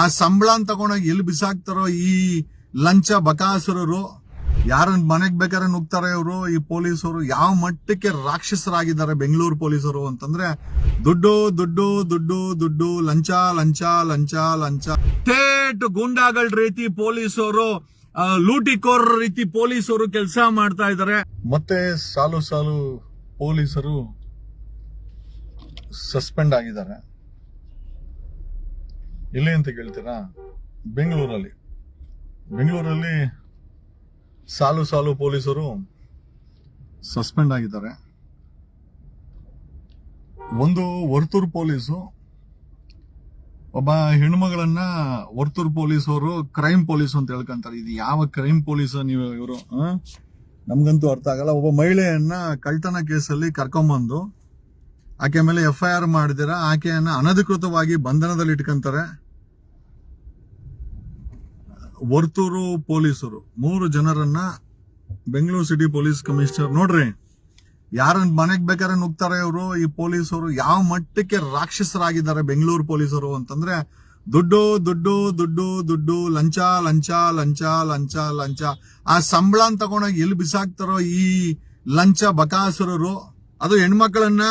ಆ ಸಂಬಳ ತಗೊಂಡೋಗಿ ಎಲ್ಲಿ ಬಿಸಾಕ್ತಾರೋ ಈ ಲಂಚ ಬಕಾಸುರರು ಯಾರನ್ನ ಮನೆಗ್ ಬೇಕಾದ್ರೆ ನುಗ್ತಾರೆ ಇವರು, ಈ ಪೊಲೀಸರು, ಯಾವ ಮಟ್ಟಕ್ಕೆ ರಾಕ್ಷಸರಾಗಿದ್ದಾರೆ ಬೆಂಗಳೂರು ಪೊಲೀಸರು ಅಂತಂದ್ರೆ, ದುಡ್ಡು ದುಡ್ಡು ದುಡ್ಡು ದುಡ್ಡು, ಲಂಚ ಲಂಚ ಲಂಚ ಲಂಚ. ಥೇಟ್ ಗೂಂಡಾಗಳ ರೀತಿ ಪೊಲೀಸರು ಲೂಟಿಕೋರ್ ರೀತಿ ಪೊಲೀಸರು ಕೆಲಸ ಮಾಡ್ತಾ ಇದಾರೆ. ಮತ್ತೆ ಸಾಲು ಸಾಲು ಪೊಲೀಸರು ಸಸ್ಪೆಂಡ್ ಆಗಿದ್ದಾರೆ. ಎಲ್ಲಿ ಅಂತ ಕೇಳ್ತೀರಾ? ಬೆಂಗಳೂರಲ್ಲಿ. ಬೆಂಗಳೂರಲ್ಲಿ ಸಾಲು ಸಾಲು ಪೊಲೀಸರು ಸಸ್ಪೆಂಡ್ ಆಗಿದ್ದಾರೆ. ಒಂದು ವರ್ತೂರ್ ಪೊಲೀಸು, ಒಬ್ಬ ಹೆಣ್ಮಗಳನ್ನ ವರ್ತೂರ್ ಅವರು ಕ್ರೈಮ್ ಪೊಲೀಸ್ ಅಂತ ಹೇಳ್ಕೊಂತಾರೆ. ಇದು ಯಾವ ಕ್ರೈಮ್ ಪೊಲೀಸ್ ನೀವು ಇವರು ನಮ್ಗಂತೂ ಅರ್ಥ ಆಗಲ್ಲ. ಒಬ್ಬ ಮಹಿಳೆಯನ್ನ ಕಳ್ತನ ಕೇಸಲ್ಲಿ ಕರ್ಕೊಂಬಂದು, ಆಕೆ ಮೇಲೆ ಎಫ್ ಐ ಆರ್ ಮಾಡಿದಿರ ಆಕೆಯನ್ನ ಅನಧಿಕೃತವಾಗಿ ಬಂಧನದಲ್ಲಿ ಇಟ್ಕೊಂತಾರೆ ವರ್ತೂರು ಪೊಲೀಸರು, ಮೂರು ಜನರನ್ನ ಬೆಂಗಳೂರು ಸಿಟಿ ಪೊಲೀಸ್ ಕಮಿಷನರ್, ನೋಡ್ರಿ ಯಾರನ್ನ ಮನೆಗೆ ಬೇಕಾದ್ರೆ ನುಗ್ತಾರೆ ಇವರು, ಈ ಪೊಲೀಸರು ಯಾವ ಮಟ್ಟಕ್ಕೆ ರಾಕ್ಷಸರಾಗಿದ್ದಾರೆ ಬೆಂಗಳೂರು ಪೊಲೀಸರು ಅಂತಂದ್ರೆ, ದುಡ್ಡು ದುಡ್ಡು ದುಡ್ಡು ದುಡ್ಡು, ಲಂಚ ಲಂಚ ಲಂಚ ಲಂಚ ಲಂಚ. ಆ ಸಂಬಳ ತಗೊಂಡೋಗಿ ಎಲ್ಲಿ ಬಿಸಾಕ್ತಾರೋ ಈ ಲಂಚ ಬಕಾಸುರರು, ಅದು ಹೆಣ್ಮಕ್ಳನ್ನ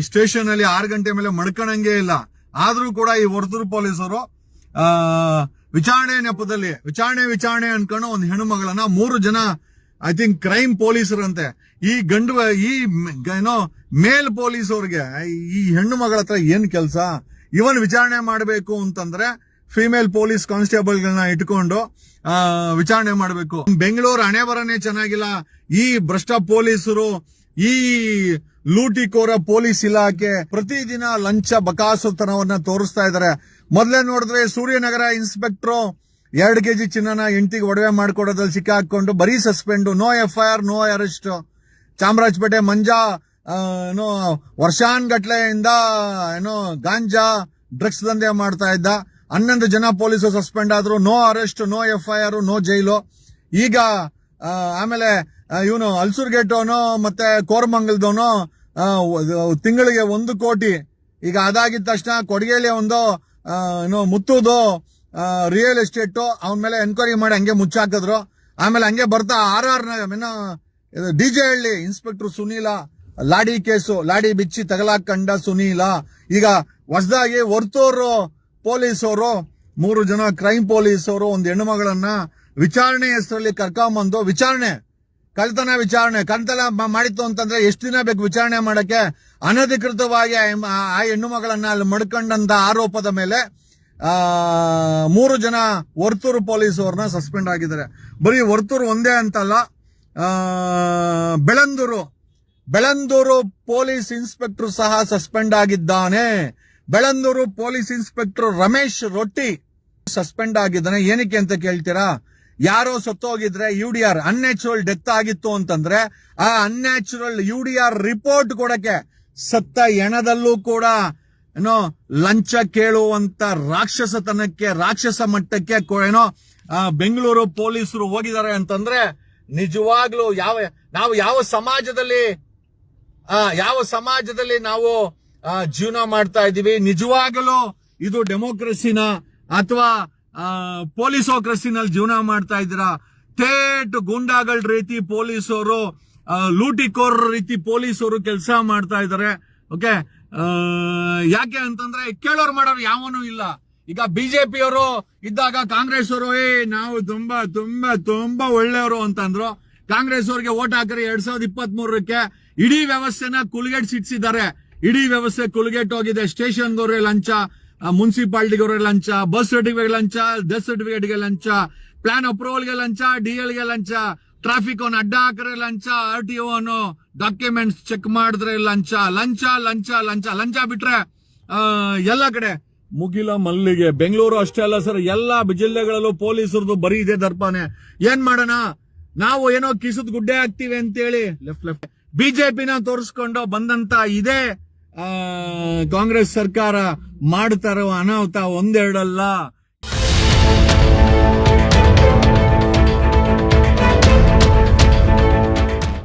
ಸ್ಟೇಷನ್ ಅಲ್ಲಿ ಆರು ಗಂಟೆ ಮೇಲೆ ಮಡ್ಕಣಂಗೆ ಇಲ್ಲ. ಆದ್ರೂ ಕೂಡ ಈ ವರ್ತೂರು ಪೊಲೀಸರು ವಿಚಾರಣೆ ನೆಪದಲ್ಲಿ, ವಿಚಾರಣೆ ವಿಚಾರಣೆ ಅನ್ಕೊಂಡು ಒಂದು ಹೆಣ್ಣು ಮಗಳನ್ನ ಮೂರು ಜನ ಐ ಥಿಂಕ್ ಕ್ರೈಮ್ ಪೊಲೀಸರಂತೆ, ಈ ಗಂಡು, ಈ ಏನೋ ಮೇಲ್ ಪೊಲೀಸ್ ಅವ್ರಿಗೆ ಈ ಹೆಣ್ಣು ಮಗಳ ಹತ್ರ ಏನ್ ಕೆಲಸ? ಇವನ್ ವಿಚಾರಣೆ ಮಾಡಬೇಕು ಅಂತಂದ್ರೆ ಫಿಮೇಲ್ ಪೊಲೀಸ್ ಕಾನ್ಸ್ಟೇಬಲ್ಗಳನ್ನ ಇಟ್ಕೊಂಡು ವಿಚಾರಣೆ ಮಾಡಬೇಕು. ಬೆಂಗಳೂರು ಹಣೆ ಬರನೇ ಚೆನ್ನಾಗಿಲ್ಲ. ಈ ಭ್ರಷ್ಟ ಪೊಲೀಸರು, ಈ ಲೂಟಿಕೋರ ಪೊಲೀಸ್ ಇಲಾಖೆ ಪ್ರತಿದಿನ ಲಂಚ ಬಕಾಸುತನವನ್ನ ತೋರಿಸ್ತಾ ಇದ್ದಾರೆ. ಮೊದಲೇ ನೋಡಿದ್ರೆ ಸೂರ್ಯನಗರ ಇನ್ಸ್ಪೆಕ್ಟರ್ ಎರಡು ಕೆಜಿ ಚಿನ್ನನ ಹೆಂಡತಿಗೆ ಒಡವೆ ಮಾಡ್ಕೊಡೋದ್ರಲ್ಲಿ ಸಿಕ್ಕಾಕೊಂಡು ಬರೀ suspend, no F I R no arrest. Chamarajpet Manja ಏನೋ ವರ್ಷಾನ್ಗಟ್ಲೆಯಿಂದ ಏನೋ ಗಾಂಜಾ ಡ್ರಗ್ಸ್ ದಂಧೆ ಮಾಡ್ತಾ ಇದ್ದ. ಹನ್ನೊಂದು ಜನ ಪೊಲೀಸರು ಸಸ್ಪೆಂಡ್ ಆದ್ರು. No arrest, no F I R no jail. ಈಗ ಆಮೇಲೆ ಇವನು ಅಲ್ಸೂರ್ಗೇಟವನು ಮತ್ತೆ ಕೋರಮಂಗಲದವನು ತಿಂಗಳಿಗೆ ಒಂದು ಕೋಟಿ. ಈಗ ಅದಾಗಿದ ತಕ್ಷಣ ಕೊಡಗೇಲಿ ಒಂದು ಏನು ಮುತ್ತೂದು ರಿಯಲ್ ಎಸ್ಟೇಟು ಅವನ ಮೇಲೆ ಎನ್ಕ್ವೈರಿ ಮಾಡಿ ಹಂಗೆ ಮುಚ್ಚಾಕಿದ್ರು. ಆಮೇಲೆ ಹಂಗೆ ಬರ್ತಾ ಆರ್ ಆರ್ ಏನೋ D J Halli inspector Sunil, ಲಾಡಿ ಕೇಸು, ಲಾಡಿ ಬಿಚ್ಚಿ ತಗಲಾಕಂಡ ಸುನೀಲ. ಈಗ ಹೊಸದಾಗಿ ವರ್ತೂರು ಪೊಲೀಸವರು ಮೂರು ಜನ ಕ್ರೈಮ್ ಪೊಲೀಸವರು ಒಂದು ಹೆಣ್ಣುಮಗಳನ್ನ ವಿಚಾರಣೆ ಹೆಸರಲ್ಲಿ ಕರ್ಕೊಂಬಂದು, ವಿಚಾರಣೆ ಕಳ್ತನ ವಿಚಾರಣೆ ಕಳ್ತನ ಮಾಡಿತ್ತು ಅಂತಂದ್ರೆ ಎಷ್ಟು ದಿನ ಬೇಕು ವಿಚಾರಣೆ ಮಾಡಕ್ಕೆ? ಅನಧಿಕೃತವಾಗಿ ಆ ಹೆಣ್ಣು- ಮಗಳನ್ನ ಅಲ್ಲಿ ಮಡ್ಕೊಂಡಂತ ಆರೋಪದ ಮೇಲೆ ಮೂರು ಜನ ವರ್ತೂರು ಪೊಲೀಸ್ ಅವ್ರನ್ನ ಸಸ್ಪೆಂಡ್ ಆಗಿದ್ದಾರೆ. ಬರೀ ವರ್ತೂರು ಒಂದೇ ಅಂತಲ್ಲ ಬೆಳಂದೂರು ಬೆಳಂದೂರು ಪೊಲೀಸ್ ಇನ್ಸ್ಪೆಕ್ಟರ್ ಸಹ ಸಸ್ಪೆಂಡ್ ಆಗಿದ್ದಾನೆ. ಬೆಳಂದೂರು ಪೊಲೀಸ್ ಇನ್ಸ್ಪೆಕ್ಟರ್ ರಮೇಶ್ ರೊಟ್ಟಿ ಸಸ್ಪೆಂಡ್ ಆಗಿದ್ದಾನೆ. ಏನಕ್ಕೆ ಅಂತ ಕೇಳ್ತೀರಾ? ಯಾರೋ ಸತ್ತೋಗಿದ್ರೆ U D R unnatural death ಆಗಿತ್ತು ಅಂತಂದ್ರೆ ಆ unnatural U D R report ಕೊಡಕ್ಕೆ ಸತ್ತ ಎಣದಲ್ಲೂ ಕೂಡ ಏನೋ ಲಂಚ ಕೇಳುವಂತ ರಾಕ್ಷಸತನಕ್ಕೆ ರಾಕ್ಷಸ ಮಟ್ಟಕ್ಕೆ ಏನೋ ಬೆಂಗಳೂರು ಪೊಲೀಸರು ಹೋಗಿದ್ದಾರೆ ಅಂತಂದ್ರೆ ನಿಜವಾಗ್ಲೂ ಯಾವ ನಾವು ಯಾವ ಸಮಾಜದಲ್ಲಿ ಆ, ಯಾವ ಸಮಾಜದಲ್ಲಿ ನಾವು ಜೀವನ ಮಾಡ್ತಾ ಇದ್ದೀವಿ ನಿಜವಾಗಲೂ ಇದು ಡೆಮೋಕ್ರಸಿನ ಅಥವಾ ಪೊಲೀಸೋಕ್ರಸಿನಲ್ಲಿ ಜೀವನ ಮಾಡ್ತಾ ಇದ್ದೀರಾ? ಥೇಟ್ ಗುಂಡಾಗಳ ರೀತಿ ಪೊಲೀಸರು ಲೂಟಿಕೋರ್ ರೀತಿ ಪೊಲೀಸರು ಕೆಲಸ ಮಾಡ್ತಾ ಇದ್ದಾರೆ. ಓಕೆ? ಯಾಕೆ ಅಂತಂದ್ರೆ ಕೇಳೋರು ಮಾಡೋರು ಯಾವನು ಇಲ್ಲ. ಈಗ ಬಿಜೆಪಿಯವರು ಇದ್ದಾಗ ಕಾಂಗ್ರೆಸ್ ಅವರು ಏ, ನಾವು ತುಂಬಾ ತುಂಬಾ ತುಂಬಾ ಒಳ್ಳೆಯವರು ಅಂತಂದ್ರು. ಕಾಂಗ್ರೆಸ್ ಅವರಿಗೆ ಓಟ್ ಹಾಕ್ರಿ ಎರಡ್ ಸಾವಿರದ ಇಪ್ಪತ್ತ್ ಮೂರಕ್ಕೆ ಇಡೀ ವ್ಯವಸ್ಥೆನ ಕುಲ್ಗೆಟ್ಸಿಡ್ಸಿದ್ದಾರೆ ಇಡೀ ವ್ಯವಸ್ಥೆ ಕುಲ್ಗೆಟ್ ಹೋಗಿದೆ. ಸ್ಟೇಷನ್ಗೋರೆ ಲಂಚ. ಮುನ್ಸಿಪಾಲಿಟಿಗವ್ರೆ ಲಂಚ ಬಸ್ ಸರ್ಟಿಫಿಕೇಟ್ ಲಂಚ ಡೆತ್ ಸರ್ಟಿಫಿಕೇಟ್ಗೆ ಲಂಚ ಪ್ಲಾನ್ ಅಪ್ರೂವಲ್ಗೆ ಲಂಚ ಡಿಎಲ್ಗೆ ಲಂಚ ಟ್ರಾಫಿಕ್ ಅವನು ಅಡ್ಡ ಹಾಕಿದ್ರೆ ಲಂಚ ಆರ್ ಟಿ ಓನು ಡಾಕ್ಯುಮೆಂಟ್ಸ್ ಚೆಕ್ ಮಾಡಿದ್ರೆ ಲಂಚ ಲಂಚ ಲಂಚ ಲಂಚ ಲಂಚ ಬಿಟ್ರೆ ಎಲ್ಲ ಕಡೆ. ಮುಗಿಲ ಮಲ್ಲಿಗೆ. ಬೆಂಗಳೂರು ಅಷ್ಟೇ ಅಲ್ಲ ಸರ್ ಎಲ್ಲಾ ಜಿಲ್ಲೆಗಳಲ್ಲೂ ಪೊಲೀಸರದು ಬರೀ ಇದೆ ದರ್ಪಾನೆ ಏನ್ ಮಾಡೋಣ? ನಾವು ಏನೋ ಕಿಸದ್ ಗುಡ್ಡೆ ಹಾಕ್ತಿವಿ ಅಂತೇಳಿ. ಲೆಫ್ಟ್ ಲೆಫ್ಟ್ ಬಿಜೆಪಿನ ತೋರಿಸ್ಕೊಂಡು ಬಂದಂತ ಇದೇ ಕಾಂಗ್ರೆಸ್ ಸರ್ಕಾರ ಮಾಡ್ತಾರೋ ಅನಾಹುತ ಒಂದೆರಡಲ್ಲ.